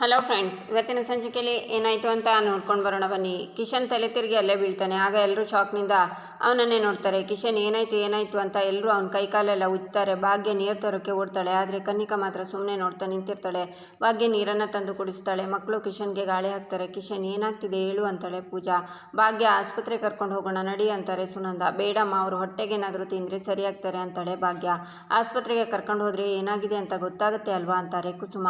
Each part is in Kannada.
ಹಲೋ ಫ್ರೆಂಡ್ಸ್, ಇವತ್ತಿನ ಸಂಚಿಕೆಯಲ್ಲಿ ಏನಾಯಿತು ಅಂತ ನೋಡ್ಕೊಂಡು ಬರೋಣ ಬನ್ನಿ. ಕಿಶನ್ ತಲೆ ತಿರುಗಿ ಅಲ್ಲೇ ಬೀಳ್ತಾನೆ. ಆಗ ಎಲ್ಲರೂ ಶಾಕ್ನಿಂದ ಅವನನ್ನೇ ನೋಡ್ತಾರೆ. ಕಿಶನ್, ಏನಾಯಿತು ಏನಾಯಿತು? ಅಂತ ಎಲ್ಲರೂ ಅವನ ಕೈಕಾಲೆಲ್ಲ ಉಜ್ತಾರೆ. ಭಾಗ್ಯ ನೀರು ತರೋಕ್ಕೆ ಓಡ್ತಾಳೆ. ಆದರೆ ಕನ್ನಿಕಾ ಮಾತ್ರ ಸುಮ್ಮನೆ ನೋಡ್ತಾ ನಿಂತಿರ್ತಾಳೆ. ಭಾಗ್ಯ ನೀರನ್ನು ತಂದು ಕುಡಿಸ್ತಾಳೆ. ಮಕ್ಕಳು ಕಿಶನ್ಗೆ ಗಾಳಿ ಹಾಕ್ತಾರೆ. ಕಿಶನ್, ಏನಾಗ್ತಿದೆ? ಹೇಳು, ಅಂತಾಳೆ ಪೂಜಾ. ಭಾಗ್ಯ ಆಸ್ಪತ್ರೆ ಕರ್ಕೊಂಡು ಹೋಗೋಣ. ನಡಿ ಅಂತಾರೆ ಸುನಂದ. ಬೇಡಮ್ಮ, ಅವರು ಹೊಟ್ಟೆಗೇನಾದರೂ ತಿಂದರೆ ಸರಿಯಾಗ್ತಾರೆ, ಅಂತಾಳೆ ಭಾಗ್ಯ. ಆಸ್ಪತ್ರೆಗೆ ಕರ್ಕೊಂಡು ಹೋದರೆ ಏನಾಗಿದೆ ಅಂತ ಗೊತ್ತಾಗುತ್ತೆ ಅಲ್ವಾ? ಅಂತಾರೆ ಕುಸುಮ.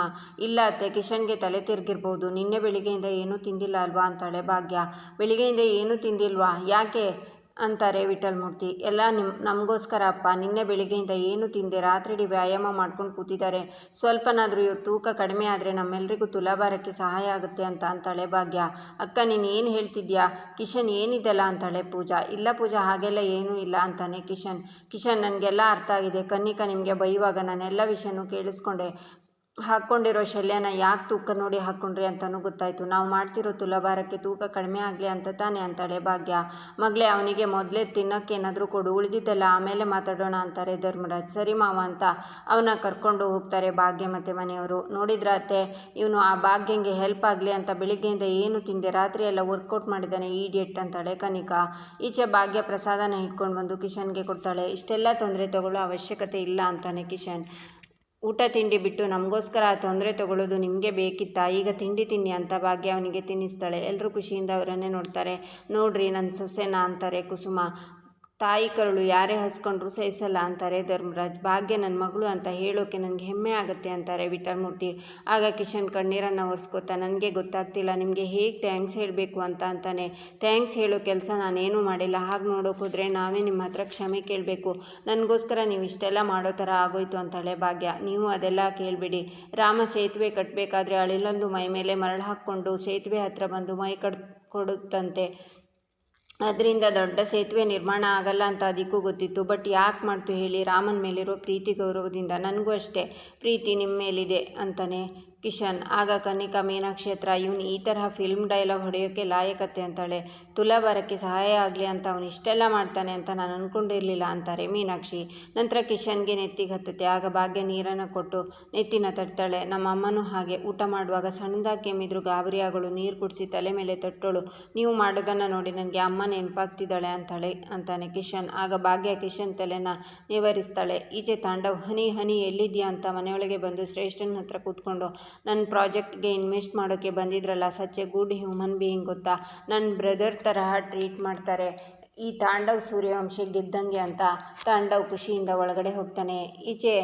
ಇಲ್ಲ ಅತ್ತೆ, ಕಿಶನ್ಗೆ ತಲೆ ತಿರುಗಿರ್ಬೋದು. ನಿನ್ನೆ ಬೆಳಿಗ್ಗೆಯಿಂದ ಏನೂ ತಿಂದಿಲ್ಲ ಅಲ್ವಾ ಅಂತಾಳೆ ಭಾಗ್ಯ. ಬೆಳಿಗ್ಗೆಯಿಂದ ಏನೂ ತಿಂದಿಲ್ವಾ? ಯಾಕೆ ಅಂತಾರೆ ವಿಠಲ್ ಮೂರ್ತಿ ಎಲ್ಲ ನಿಮ್, ನಮಗೋಸ್ಕರ ಅಪ್ಪ. ನಿನ್ನೆ ಬೆಳಿಗ್ಗೆಯಿಂದ ಏನು ತಿಂದೆ. ರಾತ್ರಿಡಿ ವ್ಯಾಯಾಮ ಮಾಡ್ಕೊಂಡು ಕೂತಿದ್ದಾರೆ. ಸ್ವಲ್ಪನಾದರೂ ಇವ್ರ ತೂಕ ಕಡಿಮೆ ಆದರೆ ನಮ್ಮೆಲ್ಲರಿಗೂ ತುಲಾಭಾರಕ್ಕೆ ಸಹಾಯ ಆಗುತ್ತೆ ಅಂತ ಅಂತಾಳೆ ಭಾಗ್ಯ. ಅಕ್ಕ, ನೀನು ಏನು ಹೇಳ್ತಿದ್ಯಾ? ಕಿಶನ್ ಏನಿದೆಲ್ಲ ಅಂತಾಳೆ ಪೂಜಾ. ಇಲ್ಲ ಪೂಜಾ, ಹಾಗೆಲ್ಲ ಏನೂ ಇಲ್ಲ ಅಂತಾನೆ ಕಿಶನ್. ಕಿಶನ್, ನನಗೆಲ್ಲ ಅರ್ಥ ಆಗಿದೆ. ಕನ್ನಿಕಾ ನಿಮಗೆ ಬೈಯುವಾಗ ನಾನೆಲ್ಲ ವಿಷಯನೂ ಕೇಳಿಸ್ಕೊಂಡೆ. ಹಾಕ್ಕೊಂಡಿರೋ ಶಲ್ಯನ ಯಾಕೆ ತೂಕ ನೋಡಿ ಹಾಕ್ಕೊಂಡ್ರಿ ಅಂತಲೂ ಗೊತ್ತಾಯಿತು. ನಾವು ಮಾಡ್ತಿರೋ ತುಲಾಭಾರಕ್ಕೆ ತೂಕ ಕಡಿಮೆ ಆಗಲಿ ಅಂತ ತಾನೇ ಅಂತಾಳೆ ಭಾಗ್ಯ ಮಗಳೇ, ಅವನಿಗೆ ಮೊದಲೇ ತಿನ್ನೋಕ್ಕೆ ಏನಾದರೂ ಕೊಡು, ಉಳಿದಿದ್ದಲ್ಲ ಆಮೇಲೆ ಮಾತಾಡೋಣ ಅಂತಾರೆ ಧರ್ಮರಾಜ್. ಸರಿ ಮಾವ ಅಂತ ಅವನ ಕರ್ಕೊಂಡು ಹೋಗ್ತಾರೆ ಭಾಗ್ಯ ಮತ್ತು ಮನೆಯವರು. ನೋಡಿದ್ರ ಅತ್ತೆ, ಇವನು ಆ ಭಾಗ್ಯಂಗೆ ಹೆಲ್ಪ್ ಆಗಲಿ ಅಂತ ಬೆಳಿಗ್ಗೆಯಿಂದ ಏನು ತಿಂದೆ, ರಾತ್ರಿ ಎಲ್ಲ ವರ್ಕೌಟ್ ಮಾಡಿದ್ದಾನೆ ಈಡಿಯಟ್ ಅಂತಾಳೆ ಕನಿಕಾ. ಈಚೆ ಭಾಗ್ಯ ಪ್ರಸಾದನ ಇಟ್ಕೊಂಡು ಬಂದು ಕಿಶನ್ಗೆ ಕೊಡ್ತಾಳೆ. ಇಷ್ಟೆಲ್ಲ ತೊಂದರೆ ತಗೊಳ್ಳೋ ಅವಶ್ಯಕತೆ ಇಲ್ಲ ಅಂತಾನೆ ಕಿಶನ್. ಊಟ ತಿಂಡಿ ಬಿಟ್ಟು ನಮಗೋಸ್ಕರ ಆ ತೊಂದರೆ ತಗೊಳ್ಳೋದು ನಿಮಗೆ ಬೇಕಿತ್ತಾ? ಈಗ ತಿಂಡಿ ತಿನ್ನಿ ಅಂತ ಭಾಗ್ಯ ಅವನಿಗೆ ತಿನ್ನಿಸ್ತಾಳೆ. ಎಲ್ಲರೂ ಖುಷಿಯಿಂದ ಅವರನ್ನೇ ನೋಡ್ತಾರೆ. ನೋಡ್ರಿ ನನ್ನ ಸೊಸೆನಾ ಅಂತಾರೆ ಕುಸುಮ. ತಾಯಿ ಕರುಳು ಯಾರೇ ಹಸ್ಕೊಂಡ್ರು ಸಹಿಸಲ್ಲ ಅಂತಾರೆ ಧರ್ಮರಾಜ್. ಭಾಗ್ಯ ನನ್ನ ಮಗಳು ಅಂತ ಹೇಳೋಕೆ ನನಗೆ ಹೆಮ್ಮೆ ಆಗುತ್ತೆ ಅಂತಾರೆ ವಿಠಲ್ಮೂರ್ತಿ ಆಗ ಕಿಶನ್ ಕಣ್ಣೀರನ್ನು ಒರೆಸ್ಕೋತಾ, ನನಗೆ ಗೊತ್ತಾಗ್ತಿಲ್ಲ, ನಿಮಗೆ ಹೇಗೆ ಥ್ಯಾಂಕ್ಸ್ ಹೇಳಬೇಕು ಅಂತ ಅಂತಾನೆ. ಥ್ಯಾಂಕ್ಸ್ ಹೇಳೋ ಕೆಲಸ ನಾನೇನೂ ಮಾಡಿಲ್ಲ, ಹಾಗೆ ನೋಡೋಕೋದ್ರೆ ನಾವೇ ನಿಮ್ಮ ಹತ್ರ ಕ್ಷಮೆ ಕೇಳಬೇಕು. ನನಗೋಸ್ಕರ ನೀವು ಇಷ್ಟೆಲ್ಲ ಮಾಡೋ ಥರ ಆಗೋಯ್ತು ಅಂತಾಳೆ ಭಾಗ್ಯ. ನೀವು ಅದೆಲ್ಲ ಕೇಳಬೇಡಿ. ರಾಮ ಸೇತುವೆ ಕಟ್ಟಬೇಕಾದ್ರೆ ಅಳಿಲೊಂದು ಮೈ ಮೇಲೆ ಮರಳು ಹಾಕ್ಕೊಂಡು ಸೇತುವೆ ಹತ್ರ ಬಂದು ಮೈ ಕಟ್ ಕೊಡುತ್ತಂತೆ ಅದರಿಂದ ದೊಡ್ಡ ಸೇತುವೆ ನಿರ್ಮಾಣ ಆಗಲ್ಲ ಅಂತ ಅದಕ್ಕೂ ಗೊತ್ತಿತ್ತು. ಬಟ್ ಯಾಕೆ ಮಾಡ್ತು ಹೇಳಿ ರಾಮನ ಮೇಲಿರೋ ಪ್ರೀತಿ ಗೌರವದಿಂದ ನನಗೂ ಅಷ್ಟೇ. ಪ್ರೀತಿ ನಿಮ್ಮ ಮೇಲಿದೆ ಅಂತಾನೆ ಕಿಶನ್. ಆಗ ಕನಿಕಾ ಮೀನಾಕ್ಷಿ ಹತ್ರ ಇವನು ಈ ತರಹ ಫಿಲ್ಮ್ ಡೈಲಾಗ್ ಹೊಡೆಯೋಕ್ಕೆ ಲಾಯಕತೆ ಅಂತಾಳೆ. ತುಲಾಭಾರಕ್ಕೆ ಸಹಾಯ ಆಗಲಿ ಅಂತ ಅವನು ಇಷ್ಟೆಲ್ಲ ಮಾಡ್ತಾನೆ ಅಂತ ನಾನು ಅಂದ್ಕೊಂಡಿರಲಿಲ್ಲ ಅಂತಾರೆ ಮೀನಾಕ್ಷಿ. ನಂತರ ಕಿಶನ್ಗೆ ನೆತ್ತಿಗೆ ಹತ್ತುತ್ತೆ. ಆಗ ಭಾಗ್ಯ ನೀರನ್ನು ಕೊಟ್ಟು ನೆತ್ತಿನ ತಟ್ತಾಳೆ. ನಮ್ಮ ಅಮ್ಮನೂ ಹಾಗೆ. ಊಟ ಮಾಡುವಾಗ ಸಣ್ಣದಾಗಿ ಕೆಮ್ಮಿದ್ರು ಗಾಬರಿಯಾಗಳು. ನೀರು ಕುಡಿಸಿ ತಲೆ ಮೇಲೆ ತಟ್ಟೋಳು. ನೀವು ಮಾಡೋದನ್ನು ನೋಡಿ ನನಗೆ ಅಮ್ಮ ನೆನಪಾಗ್ತಿದ್ದಾಳೆ ಅಂತಾಳೆ ಅಂತಾನೆ ಕಿಶನ್. ಆಗ ಭಾಗ್ಯ ಕಿಶನ್ ತಲೆನ ನಿವಾರಿಸ್ತಾಳೆ. ಈಚೆ ತಾಂಡವ್, ಹನಿ ಹನಿ ಎಲ್ಲಿದ್ಯಾ ಅಂತ ಮನೆಯೊಳಗೆ ಬಂದು ಶ್ರೇಷ್ಠನ ಹತ್ರ ಕೂತ್ಕೊಂಡು ನನ್ನ ಪ್ರಾಜೆಕ್ಟ್ಗೆ ಇನ್ವೆಸ್ಟ್ ಮಾಡೋಕ್ಕೆ ಬಂದಿದ್ರಲ್ಲ such a good human being ಗೊತ್ತಾ? ನನ್ನ ಬ್ರದರ್ ತರಹ ಟ್ರೀಟ್ ಮಾಡ್ತಾರೆ. ಈ ತಾಂಡವ್ ಸೂರ್ಯವಂಶಿ ಗೆದ್ದಂಗೆ ಅಂತ ತಾಂಡವ್ ಖುಷಿಯಿಂದ ಒಳಗಡೆ ಹೋಗ್ತಾನೆ. ಈಚೆ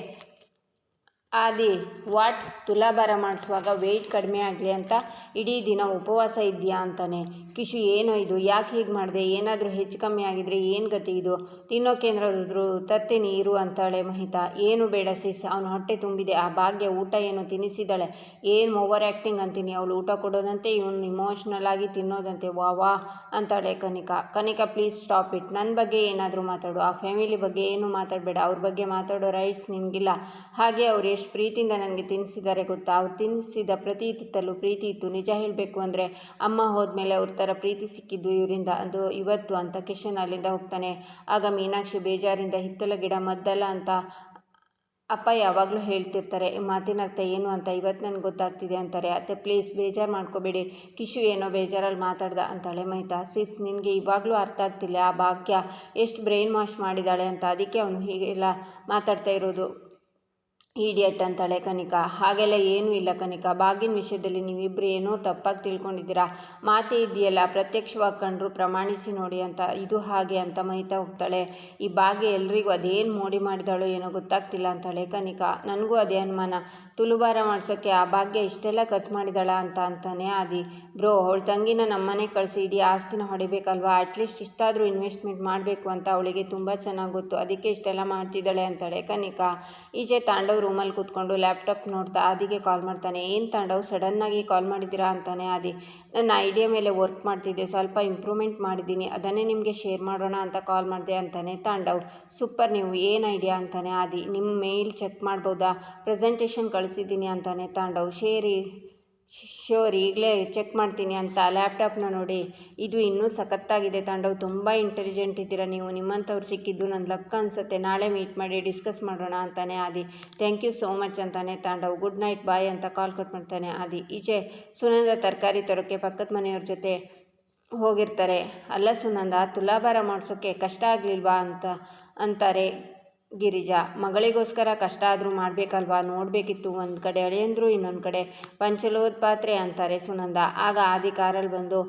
ಆದಿ, ವಾಟ್? ತುಲಾಭಾರ ಮಾಡಿಸುವಾಗ ವೆಯ್ಟ್ ಕಡಿಮೆ ಆಗಲಿ ಅಂತ ಇಡೀ ದಿನ ಉಪವಾಸ ಇದೆಯಾ ಅಂತಾನೆ. ಕಿಶು, ಏನೋ ಇದು? ಯಾಕೆ ಹೀಗೆ ಮಾಡಿದೆ? ಏನಾದರೂ ಹೆಚ್ಚು ಕಮ್ಮಿ ಆಗಿದ್ರೆ ಏನು ಗತಿ ಇದು? ತಿನ್ನೋಕೇನಾದ್ರು ತತ್ತೆ ನೀರು ಅಂತಾಳೆ ಮಹಿತಾ. ಏನು ಬೇಡ ಸಿಸ್, ಅವನ ಹೊಟ್ಟೆ ತುಂಬಿದೆ. ಆ ಭಾಗ್ಯ ಊಟ ಏನು ತಿನ್ನಿಸಿದ್ದಾಳೆ ಏನು ಓವರ್ ಆ್ಯಕ್ಟಿಂಗ್ ಅಂತೀನಿ? ಅವಳು ಊಟ ಕೊಡೋದಂತೆ, ಇವನು ಇಮೋಷ್ನಲ್ ಆಗಿ ತಿನ್ನೋದಂತೆ. ವಾ ವಾ, ಅಂತಾಳೆ Kanika. Kanika please stop it ನನ್ನ ಬಗ್ಗೆ ಏನಾದರೂ ಮಾತಾಡು. ಆ ಫ್ಯಾಮಿಲಿ ಬಗ್ಗೆ ಏನು ಮಾತಾಡಬೇಡ. ಅವ್ರ ಬಗ್ಗೆ ಮಾತಾಡೋ ರೈಟ್ಸ್ ನಿಮಗಿಲ್ಲ. ಹಾಗೆ ಅವ್ರು ಪ್ರೀತಿಯಿಂದ ನನಗೆ ತಿನ್ನಿಸಿದ್ದಾರೆ ಗೊತ್ತಾ? ಅವ್ರು ತಿನ್ನಿಸಿದ ಪ್ರತಿ ತುತ್ತಲ್ಲೂ ಪ್ರೀತಿ ಇತ್ತು. ನಿಜ ಹೇಳಬೇಕು ಅಂದರೆ ಅಮ್ಮ ಹೋದ್ಮೇಲೆ ಅವ್ರ ಥರ ಪ್ರೀತಿ ಸಿಕ್ಕಿದ್ದು ಇವರಿಂದ, ಅದು ಇವತ್ತು ಅಂತ ಕಿಶನ್ ಅಲ್ಲಿಂದ ಹೋಗ್ತಾನೆ. ಆಗ ಮೀನಾಕ್ಷಿ ಬೇಜಾರಿಂದ ಹಿತ್ತಲ ಗಿಡ ಮದ್ದಲ್ಲ ಅಂತ ಅಪ್ಪ ಯಾವಾಗಲೂ ಹೇಳ್ತಿರ್ತಾರೆ ಮಾತಿನ ಅರ್ಥ ಏನು ಅಂತ ಇವತ್ತು ನನಗೆ ಗೊತ್ತಾಗ್ತಿದೆ ಅಂತಾರೆ. ಅತ್ತೆ ಪ್ಲೀಸ್ ಬೇಜಾರು ಮಾಡ್ಕೋಬೇಡಿ. ಕಿಶು ಏನೋ ಬೇಜಾರಲ್ಲಿ ಮಾತಾಡ್ದ ಅಂತಾಳೆ ಮೈತಾ. ಸಿಸ್, ನಿನಗೆ ಇವಾಗಲೂ ಅರ್ಥ ಆಗ್ತಿಲ್ಲ. ಆ ಭಾಗ್ಯ ಎಷ್ಟು ಬ್ರೈನ್ ವಾಶ್ ಮಾಡಿದ್ದಾಳೆ ಅಂತ. ಅದಕ್ಕೆ ಅವನು ಹೀಗೆಲ್ಲ ಮಾತಾಡ್ತಾ ಇರೋದು. ಈಡಿಯಟ್ ಅಂತಾಳೆ ಕನಿಕಾ. ಹಾಗೆಲ್ಲ ಏನೂ ಇಲ್ಲ ಕನಿಕಾ. ಬಾಗಿನ ವಿಷಯದಲ್ಲಿ ನೀವಿಬ್ಬರು ಏನೋ ತಪ್ಪಾಗಿ ತಿಳ್ಕೊಂಡಿದ್ದೀರಾ? ಮಾತೇ ಇದೆಯಲ್ಲ ಪ್ರತ್ಯಕ್ಷವಾಗಿ ಕಂಡ್ರು ಪ್ರಮಾಣಿಸಿ ನೋಡಿ ಅಂತ. ಇದು ಹಾಗೆ ಅಂತ ಮಹಿತಾ ಹೋಗ್ತಾಳೆ. ಈ ಬಾಗಿ ಎಲ್ರಿಗೂ ಅದೇನು ಮೋಡಿ ಮಾಡಿದಾಳೋ ಏನೋ ಗೊತ್ತಾಗ್ತಿಲ್ಲ ಅಂತಾಳೆ ಕನಿಕಾ. ನನಗೂ ಅದೇ ಅನುಮಾನ. ತುಲುಬಾರ ಮಾಡ್ಸೋಕ್ಕೆ ಆ ಭಾಗ್ಯ ಇಷ್ಟೆಲ್ಲ ಖರ್ಚು ಮಾಡಿದಾಳ ಅಂತ ಅಂತಾನೆ ಆದಿ. ಬ್ರೋ, ಅವಳ ತಂಗಿನ ನಮ್ಮನೆ ಕಳಿಸಿ ಇಡೀ ಆಸ್ತಿನ ಹೊಡಿಬೇಕಲ್ವಾ? ಅಟ್ಲೀಸ್ಟ್ ಇಷ್ಟಾದರೂ ಇನ್ವೆಸ್ಟ್ಮೆಂಟ್ ಮಾಡಬೇಕು ಅಂತ ಅವಳಿಗೆ ತುಂಬ ಚೆನ್ನಾಗಿ ಗೊತ್ತು. ಅದಕ್ಕೆ ಇಷ್ಟೆಲ್ಲ ಮಾಡ್ತಿದ್ದಾಳೆ ಅಂತಾಳೆ ಕನಿಕಾ. ಈಚೆ ತಾಂಡವ್ ರೂಮಲ್ಲಿ ಕೂತ್ಕೊಂಡು ಲ್ಯಾಪ್ಟಾಪ್ ನೋಡ್ತಾ ಆದಿಗೆ ಕಾಲ್ ಮಾಡ್ತಾನೆ, ಏನು ತಾಂಡವ್, ಸಡನ್ನಾಗಿ ಕಾಲ್ ಮಾಡಿದ್ದೀರಾ? ಅಂತಾನೆ ಆದಿ. ನನ್ನ ಐಡಿಯಾ ಮೇಲೆ ವರ್ಕ್ ಮಾಡ್ತಿದ್ದೆ, ಸ್ವಲ್ಪ ಇಂಪ್ರೂವ್ಮೆಂಟ್ ಮಾಡಿದ್ದೀನಿ, ಅದನ್ನೇ ನಿಮಗೆ ಶೇರ್ ಮಾಡೋಣ ಅಂತ ಕಾಲ್ ಮಾಡಿದೆ, ಅಂತಾನೆ ತಾಂಡವ್. ಸೂಪರ್, ನೀವು ಏನು ಐಡಿಯಾ? ಅಂತಾನೆ ಆದಿ. ನಿಮ್ಮ ಮೇಲ್ ಚೆಕ್ ಮಾಡ್ಬೋದಾ? ಪ್ರೆಸೆಂಟೇಷನ್ ಕಳಿಸಿದ್ದೀನಿ, ಅಂತಾನೆ ತಾಂಡವ್. ಶೇರಿ ಶ್ಯೂರ್ ಈಗಲೇ ಚೆಕ್ ಮಾಡ್ತೀನಿ ಅಂತ ಲ್ಯಾಪ್ಟಾಪ್ನ ನೋಡಿ. ಇದು ಇನ್ನೂ ಸಖತ್ತಾಗಿದೆ ತಾಂಡವ್. ತುಂಬ ಇಂಟೆಲಿಜೆಂಟ್ ಇದ್ದೀರಾ ನೀವು. ನಿಮ್ಮಂಥವ್ರು ಸಿಕ್ಕಿದ್ದು ನನ್ನ ಲಕ್ ಅನಿಸುತ್ತೆ. ನಾಳೆ ಮೀಟ್ ಮಾಡಿ, ಡಿಸ್ಕಸ್ ಮಾಡೋಣ ಅಂತಾನೆ ಆದಿ. ಥ್ಯಾಂಕ್ ಯು ಸೋ ಮಚ್ ಅಂತಾನೆ ತಾಂಡವ್. ಗುಡ್ ನೈಟ್, ಬಾಯ್ ಅಂತ ಕಾಲ್ ಕಟ್ ಮಾಡ್ತಾನೆ ಆದಿ. ಈಚೆ ಸುನಂದ ತರಕಾರಿ ತರೋಕ್ಕೆ ಪಕ್ಕದ ಮನೆಯವ್ರ ಜೊತೆ ಹೋಗಿರ್ತಾರೆ. ಅಲ್ಲ ಸುನಂದ, ತುಲಾಭಾರ ಮಾಡಿಸೋಕ್ಕೆ ಕಷ್ಟ ಆಗಲಿಲ್ವಾ ಅಂತ, ಅಂತಾರೆ. ಗಿರಿಜಾ, ಮಗಳಿಗೋಸ್ಕರ ಕಷ್ಟ ಆದರೂ ಮಾಡಬೇಕಲ್ವಾ? ನೋಡಬೇಕಿತ್ತು. ಒಂದು ಕಡೆ ಅಳಿಯಂದ್ರು, ಇನ್ನೊಂದು ಕಡೆ ಪಂಚಲೋದ್ ಪಾತ್ರೆ ಅಂತಾರೆ ಸುನಂದ. ಆಗ ಆದಿ ಕಾರಲ್ಲಿ ಬಂದು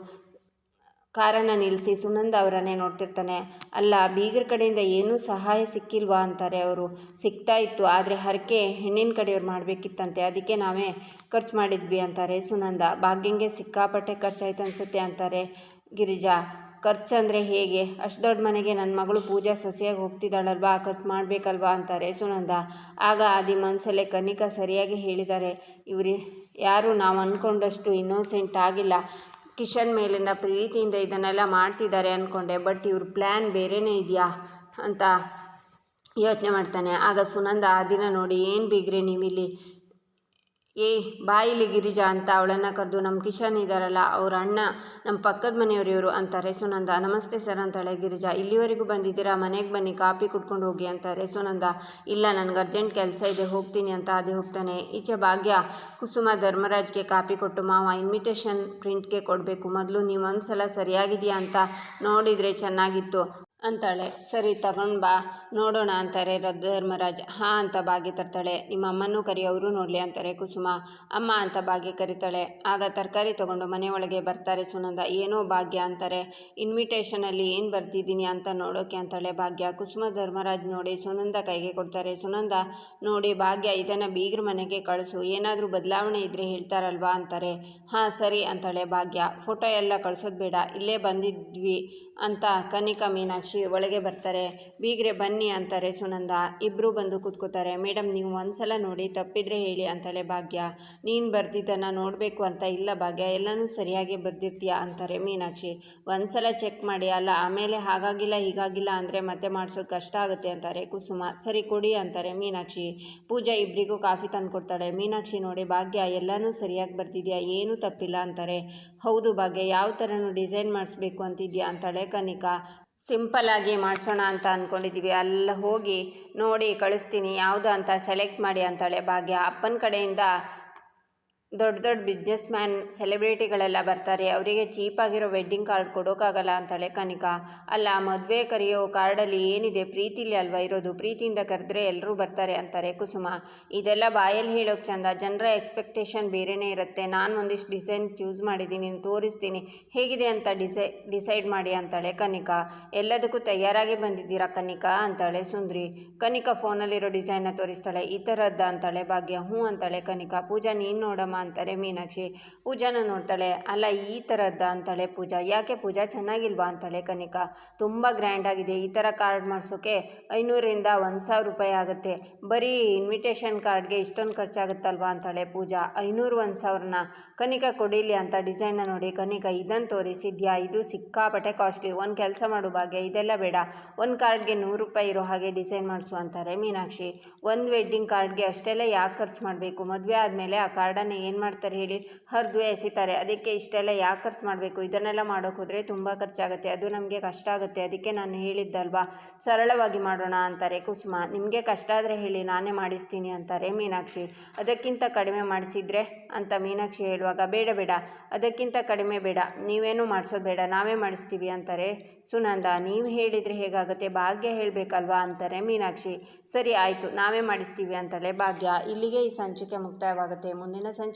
ಕಾರನ್ನು ನಿಲ್ಲಿಸಿ ಸುನಂದ ಅವರನ್ನೇ ನೋಡ್ತಿರ್ತಾನೆ. ಅಲ್ಲ, ಬೀಗರ ಕಡೆಯಿಂದ ಏನೂ ಸಹಾಯ ಸಿಕ್ಕಿಲ್ವಾ ಅಂತಾರೆ ಅವರು. ಸಿಗ್ತಾ ಇತ್ತು, ಆದರೆ ಹರಕೆ ಹೆಣ್ಣಿನ ಕಡೆಯವ್ರು ಮಾಡಬೇಕಿತ್ತಂತೆ. ಅದಕ್ಕೆ ನಾವೇ ಖರ್ಚು ಮಾಡಿದ್ವಿ ಅಂತಾರೆ ಸುನಂದ. ಭಾಗ್ಯಂಗೆ ಸಿಕ್ಕಾಪಟ್ಟೆ ಖರ್ಚಾಯ್ತು ಅನಿಸುತ್ತೆ ಅಂತಾರೆ ಗಿರಿಜಾ. ಖರ್ಚಂದರೆ ಹೇಗೆ? ಅಷ್ಟು ದೊಡ್ಡ ಮನೆಗೆ ನನ್ನ ಮಗಳು ಪೂಜಾ ಸೊಸೆಯಾಗಿ ಹೋಗ್ತಿದ್ದಾಳಲ್ವಾ? ಖರ್ಚು ಮಾಡಬೇಕಲ್ವಾ? ಅಂತಾರೆ ಸುನಂದ. ಆಗ ಆದಿ ಮನಸ್ಸಲ್ಲೇ ಕನಿಕ ಸರಿಯಾಗಿ ಹೇಳಿದ್ದಾರೆ ಇವರು, ಯಾರು ನಾವು ಅಂದ್ಕೊಂಡಷ್ಟು ಇನ್ನೋಸೆಂಟ್ ಆಗಿಲ್ಲ. ಕಿಶನ್ ಮೇಲಿಂದ ಪ್ರೀತಿಯಿಂದ ಇದನ್ನೆಲ್ಲ ಮಾಡ್ತಿದ್ದಾರೆ ಅಂದ್ಕೊಂಡೆ ಬಟ್ ಇವ್ರ ಪ್ಲ್ಯಾನ್ ಬೇರೆಯೇ ಇದೆಯಾ? ಅಂತ ಯೋಚನೆ ಮಾಡ್ತಾನೆ. ಆಗ ಸುನಂದ ಆ ದಿನ ನೋಡಿ, ಏನು ಬಿಗ್ರಿ ನೀವಿಲ್ಲಿ? ಏಯ್ ಬಾಯಿಲಿ ಗಿರಿಜಾ ಅಂತ ಅವಳನ್ನು ಕರೆದು ನಮ್ಮ ಕಿಶನ್ ಇದ್ದಾರಲ್ಲ ಅವ್ರ ಅಣ್ಣ ನಮ್ಮ ಪಕ್ಕದ ಮನೆಯವರು ಇವರು ಅಂತಾರೆ ಸುನಂದ ನಮಸ್ತೆ ಸರ್ ಅಂತಾಳೆ ಗಿರಿಜಾ. ಇಲ್ಲಿವರೆಗೂ ಬಂದಿದ್ದೀರಾ? ಮನೆಗೆ ಬನ್ನಿ ಕಾಪಿ ಕುಟ್ಕೊಂಡು ಹೋಗಿ ಅಂತಾರೆ ಸುನಂದ ಇಲ್ಲ, ನನಗೆ ಅರ್ಜೆಂಟ್ ಕೆಲಸ ಇದೆ, ಹೋಗ್ತೀನಿ ಅಂತ ಅದೇ ಹೋಗ್ತಾನೆ. ಈಚೆ ಭಾಗ್ಯ, ಕುಸುಮ ಧರ್ಮರಾಜ್ಗೆ ಕಾಪಿ ಕೊಟ್ಟು, ಮಾವ ಇನ್ವಿಟೇಷನ್ ಪ್ರಿಂಟ್ಗೆ ಕೊಡಬೇಕು. ಮೊದಲು ನೀವು ಒಂದು ಸಲ ಸರಿಯಾಗಿದೆಯಾ ಅಂತ ನೋಡಿದರೆ ಚೆನ್ನಾಗಿತ್ತು. ಅಂತಾಳೆ. ಸರಿ ತಗೊಂಡು ಬಾ. ನೋಡೋಣ ಅಂತಾರೆ ಧರ್ಮರಾಜ್. ಹಾಂ ಅಂತ ಬಾಗಿ ತರ್ತಾಳೆ. ನಿಮ್ಮ ಅಮ್ಮನೂ ಕರಿ ಅವರು ನೋಡಲಿ ಅಂತಾರೆ ಕುಸುಮ. ಅಮ್ಮ ಅಂತ ಬಾಗಿ ಕರಿತಾಳೆ. ಆಗ ತರಕಾರಿ ತಗೊಂಡು ಮನೆಯೊಳಗೆ ಬರ್ತಾರೆ ಸುನಂದ. ಏನೋ ಭಾಗ್ಯ ಅಂತಾರೆ. ಇನ್ವಿಟೇಷನಲ್ಲಿ ಏನು ಬರ್ತಿದ್ದೀನಿ ಅಂತ ನೋಡೋಕೆ ಅಂತಾಳೆ ಭಾಗ್ಯ. ಕುಸುಮ ಧರ್ಮರಾಜ್ ನೋಡಿ ಸುನಂದ ಕೈಗೆ ಕೊಡ್ತಾರೆ. ಸುನಂದ, ನೋಡಿ ಭಾಗ್ಯ, ಇದನ್ನು ಬೀಗ್ರ ಮನೆಗೆ ಕಳಿಸು. ಏನಾದರೂ ಬದಲಾವಣೆ ಇದ್ದರೆ ಹೇಳ್ತಾರಲ್ವಾ? ಅಂತಾರೆ. ಹಾಂ, ಸರಿ ಅಂತಾಳೆ ಭಾಗ್ಯ. ಫೋಟೋ ಎಲ್ಲ ಕಳಿಸೋದು ಬೇಡ. ಇಲ್ಲೇ ಬಂದಿದ್ವಿ ಅಂತ ಕನಿಕಾ ಮೀನಾಕ್ಷಿ ಒಳಗೆ ಬರ್ತಾರೆ. ಬೀಗ್ರೆ ಬನ್ನಿ ಅಂತಾರೆ ಸುನಂದ. ಇಬ್ಬರು ಬಂದು ಕೂತ್ಕೋತಾರೆ. ಮೇಡಮ್ ನೀವು ಒಂದ್ಸಲ ನೋಡಿ ತಪ್ಪಿದ್ರೆ ಹೇಳಿ ಅಂತಾಳೆ ಭಾಗ್ಯ. ನೀನು ಬರ್ದಿದ್ದನ್ನು ನೋಡಬೇಕು ಅಂತ ಇಲ್ಲ ಭಾಗ್ಯ. ಎಲ್ಲನೂ ಸರಿಯಾಗಿ ಬರ್ದಿರ್ತೀಯ ಅಂತಾರೆ ಮೀನಾಕ್ಷಿ. ಒಂದ್ಸಲ ಚೆಕ್ ಮಾಡಿ. ಅಲ್ಲ, ಆಮೇಲೆ ಹಾಗಾಗಿಲ್ಲ, ಹೀಗಾಗಿಲ್ಲ ಅಂದರೆ ಮತ್ತೆ ಮಾಡಿಸೋದು ಕಷ್ಟ ಆಗುತ್ತೆ ಅಂತಾರೆ ಕುಸುಮ. ಸರಿ ಕೊಡಿ ಅಂತಾರೆ ಮೀನಾಕ್ಷಿ. ಪೂಜಾ ಇಬ್ಬರಿಗೂ ಕಾಫಿ ತಂದು ಕೊಡ್ತಾಳೆ ಮೀನಾಕ್ಷಿ ನೋಡಿ, ಭಾಗ್ಯ, ಎಲ್ಲನೂ ಸರಿಯಾಗಿ ಬರ್ತಿದ್ಯಾ ಏನೂ ತಪ್ಪಿಲ್ಲ ಅಂತಾರೆ. ಹೌದು ಭಾಗ್ಯ, ಯಾವ ಥರನೂ ಡಿಸೈನ್ ಮಾಡಿಸ್ಬೇಕು ಅಂತಿದ್ಯಾ? ಅಂತಾಳೆ ಕನಿಕಾ. ಸಿಂಪಲ್ ಆಗಿ ಮಾಡಿಸೋಣ ಅಂತ ಅಂದ್ಕೊಂಡಿದ್ದೀವಿ ಅಲ್ಲ ಹೋಗಿ ನೋಡಿ ಕಳಿಸ್ತೀನಿ. ಯಾವುದು ಅಂತ ಸೆಲೆಕ್ಟ್ ಮಾಡಿ ಅಂತಾಳೆ ಭಾಗ್ಯ. ಅಪ್ಪನ ಕಡೆಯಿಂದ ದೊಡ್ಡ ದೊಡ್ಡ ಬಿಸ್ನೆಸ್ ಮ್ಯಾನ್ ಸೆಲೆಬ್ರಿಟಿಗಳೆಲ್ಲ ಬರ್ತಾರೆ. ಅವರಿಗೆ ಚೀಪಾಗಿರೋ ವೆಡ್ಡಿಂಗ್ ಕಾರ್ಡ್ ಕೊಡೋಕ್ಕಾಗಲ್ಲ ಅಂತಾಳೆ ಕನಿಕಾ. ಅಲ್ಲ, ಮದುವೆ ಕರೆಯೋ ಕಾರ್ಡಲ್ಲಿ ಏನಿದೆ? ಪ್ರೀತಿಲಿ ಅಲ್ವಾ ಇರೋದು? ಪ್ರೀತಿಯಿಂದ ಕರೆದ್ರೆ ಎಲ್ಲರೂ ಬರ್ತಾರೆ ಅಂತಾರೆ ಕುಸುಮ. ಇದೆಲ್ಲ ಬಾಯಲ್ಲಿ ಹೇಳೋಕೆ ಚಂದ. ಜನರ ಎಕ್ಸ್ಪೆಕ್ಟೇಷನ್ ಬೇರೆಯೇ ಇರುತ್ತೆ. ನಾನು ಒಂದಿಷ್ಟು ಡಿಸೈನ್ ಚೂಸ್ ಮಾಡಿದ್ದೀನಿ ತೋರಿಸ್ತೀನಿ. ಹೇಗಿದೆ ಅಂತ ಡಿಸೈ ಡಿಸೈಡ್ ಮಾಡಿ ಅಂತಾಳೆ ಕನಿಕಾ. ಎಲ್ಲದಕ್ಕೂ ತಯಾರಾಗಿ ಬಂದಿದ್ದೀರಾ ಕನಿಕಾ? ಅಂತಾಳೆ ಸುಂದ್ರಿ. ಕನಿಕಾ ಫೋನಲ್ಲಿರೋ ಡಿಸೈನ್ನ ತೋರಿಸ್ತಾಳೆ. ಈ ಥರದ್ದ ಅಂತಾಳೆ ಭಾಗ್ಯ. ಹ್ಞೂ ಅಂತಾಳೆ ಕನಿಕಾ. ಪೂಜಾ, ನೀನು ನೋಡಮ್ಮ. ಅಂತಾರೆ ಮೀನಾಕ್ಷಿ. ಪೂಜಾನ ನೋಡ್ತಾಳೆ, ಅಲ್ಲ, ಈ ಥರದ್ದ ಅಂತಾಳೆ ಪೂಜಾ. ಯಾಕೆ ಪೂಜಾ? ಚೆನ್ನಾಗಿಲ್ವಾ? ಅಂತಾಳೆ ಕನಿಕಾ. ತುಂಬ ಗ್ರ್ಯಾಂಡ್ ಆಗಿದೆ. ಈ ಥರ ಕಾರ್ಡ್ ಮಾಡಿಸೋಕೆ ಐನೂರಿಂದ ಒಂದು ಸಾವಿರ ರೂಪಾಯಿ ಆಗುತ್ತೆ. ಬರೀ ಇನ್ವಿಟೇಷನ್ ಕಾರ್ಡ್ಗೆ ಇಷ್ಟೊಂದು ಖರ್ಚಾಗುತ್ತಲ್ವಾ? ಅಂತಾಳೆ ಪೂಜಾ. ಐನೂರು ಒಂದು ಸಾವಿರನ? ಕನಿಕಾ ಕೊಡಿಲಿ ಅಂತ ಡಿಸೈನ್ನ ನೋಡಿ. ಕನಿಕಾ ಇದನ್ನು ತೋರಿಸಿದ್ಯಾ ಇದು ಸಿಕ್ಕಾಪಟ್ಟೆ ಕಾಸ್ಟ್ಲಿ ಒಂದು ಕೆಲಸ ಮಾಡು ಭಾಗ್ಯ. ಇದೆಲ್ಲ ಬೇಡ. ಒಂದು ಕಾರ್ಡ್ಗೆ ನೂರು ರೂಪಾಯಿ ಇರೋ ಹಾಗೆ ಡಿಸೈನ್ ಮಾಡಿಸು, ಅಂತಾರೆ ಮೀನಾಕ್ಷಿ. ಒಂದು ವೆಡ್ಡಿಂಗ್ ಕಾರ್ಡ್ಗೆ ಅಷ್ಟೆಲ್ಲ ಯಾಕೆ ಖರ್ಚು ಮಾಡಬೇಕು? ಮದುವೆ ಆದಮೇಲೆ ಆ ಕಾರ್ಡನ್ನು ಏನು ಮಾಡ್ತಾರೆ ಹೇಳಿ? ಹರಿದು ಎಸಿತಾರೆ. ಅದಕ್ಕೆ ಇಷ್ಟೆಲ್ಲ ಯಾಕೆ ಖರ್ಚು ಮಾಡಬೇಕು? ಇದನ್ನೆಲ್ಲ ಮಾಡೋಕೆ ಹೋದರೆ ತುಂಬ ಖರ್ಚಾಗುತ್ತೆ. ಅದು ನಮಗೆ ಕಷ್ಟ ಆಗುತ್ತೆ. ಅದಕ್ಕೆ ನಾನು ಹೇಳಿದ್ದಲ್ವಾ? ಸರಳವಾಗಿ ಮಾಡೋಣ ಅಂತಾರೆ ಕುಸುಮ. ನಿಮಗೆ ಕಷ್ಟ ಆದರೆ ಹೇಳಿ, ನಾನೇ ಮಾಡಿಸ್ತೀನಿ ಅಂತಾರೆ ಮೀನಾಕ್ಷಿ. ಅದಕ್ಕಿಂತ ಕಡಿಮೆ ಮಾಡಿಸಿದ್ರೆ ಅಂತ ಮೀನಾಕ್ಷಿ ಹೇಳುವಾಗ, ಬೇಡ ಬೇಡ. ಅದಕ್ಕಿಂತ ಕಡಿಮೆ ಬೇಡ. ನೀವೇನು ಮಾಡಿಸೋದು ಬೇಡ. ನಾವೇ ಮಾಡಿಸ್ತೀವಿ ಅಂತಾರೆ. ಸುನಂದ, ನೀವು ಹೇಳಿದರೆ ಹೇಗಾಗುತ್ತೆ? ಭಾಗ್ಯ ಹೇಳಬೇಕಲ್ವಾ? ಅಂತಾರೆ ಮೀನಾಕ್ಷಿ. ಸರಿ, ಆಯಿತು. ನಾವೇ ಮಾಡಿಸ್ತೀವಿ ಅಂತಾಳೆ ಭಾಗ್ಯ. ಇಲ್ಲಿಗೆ ಈ ಸಂಚಿಕೆ ಮುಕ್ತಾಯವಾಗುತ್ತೆ. ಮುಂದಿನ